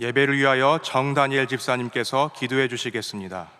예배를 위하여 정다니엘 집사님께서 기도해 주시겠습니다.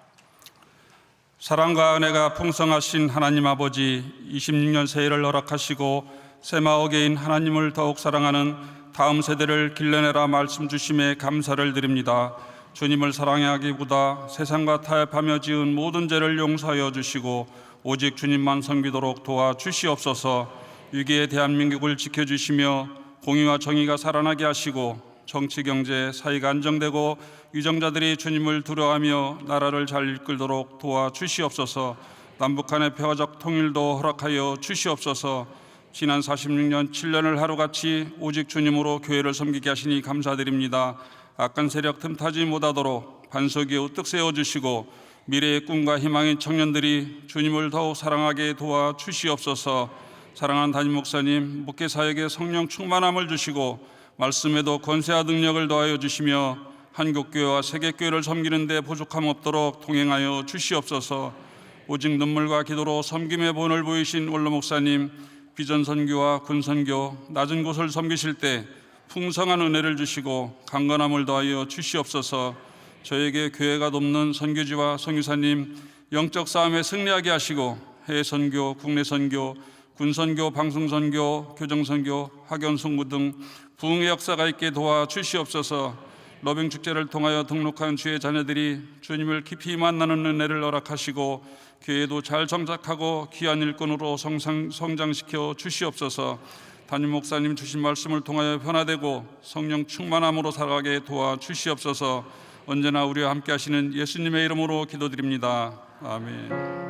사랑과 은혜가 풍성하신 하나님 아버지 26년 새해를 허락하시고 새마어게인 하나님을 더욱 사랑하는 다음 세대를 길러내라 말씀 주심에 감사를 드립니다. 주님을 사랑하기보다 세상과 타협하며 지은 모든 죄를 용서하여 주시고 오직 주님만 섬기도록 도와 주시옵소서. 위기의 대한민국을 지켜주시며 공의와 정의가 살아나게 하시고 정치 경제 사회가 안정되고 유정자들이 주님을 두려워하며 나라를 잘 이끌도록 도와 주시옵소서. 남북한의 평화적 통일도 허락하여 주시옵소서. 지난 46년 7년을 하루같이 오직 주님으로 교회를 섬기게 하시니 감사드립니다. 악한 세력 틈타지 못하도록 반석이 우뚝 세워 주시고 미래의 꿈과 희망인 청년들이 주님을 더욱 사랑하게 도와 주시옵소서. 사랑하는 담임 목사님, 목회 사역에 성령 충만함을 주시고 말씀에도 권세와 능력을 더하여 주시며 한국교회와 세계교회를 섬기는 데 부족함 없도록 동행하여 주시옵소서. 오직 눈물과 기도로 섬김의 본을 보이신 원로 목사님, 비전 선교와 군 선교 낮은 곳을 섬기실 때 풍성한 은혜를 주시고 강건함을 더하여 주시옵소서. 저에게 교회가 돕는 선교지와 선교사님 영적 싸움에 승리하게 하시고 해외 선교, 국내 선교, 군 선교, 방송 선교, 교정 선교, 학연 송구 등 부흥의 역사가 있게 도와 주시옵소서. 러빙 축제를 통하여 등록한 주의 자녀들이 주님을 깊이 만나는 은혜를 허락하시고 교회도 잘 정착하고 귀한 일꾼으로 성장, 성장시켜 주시옵소서. 담임 목사님 주신 말씀을 통하여 변화되고 성령 충만함으로 살아가게 도와 주시옵소서. 언제나 우리와 함께 하시는 예수님의 이름으로 기도드립니다. 아멘.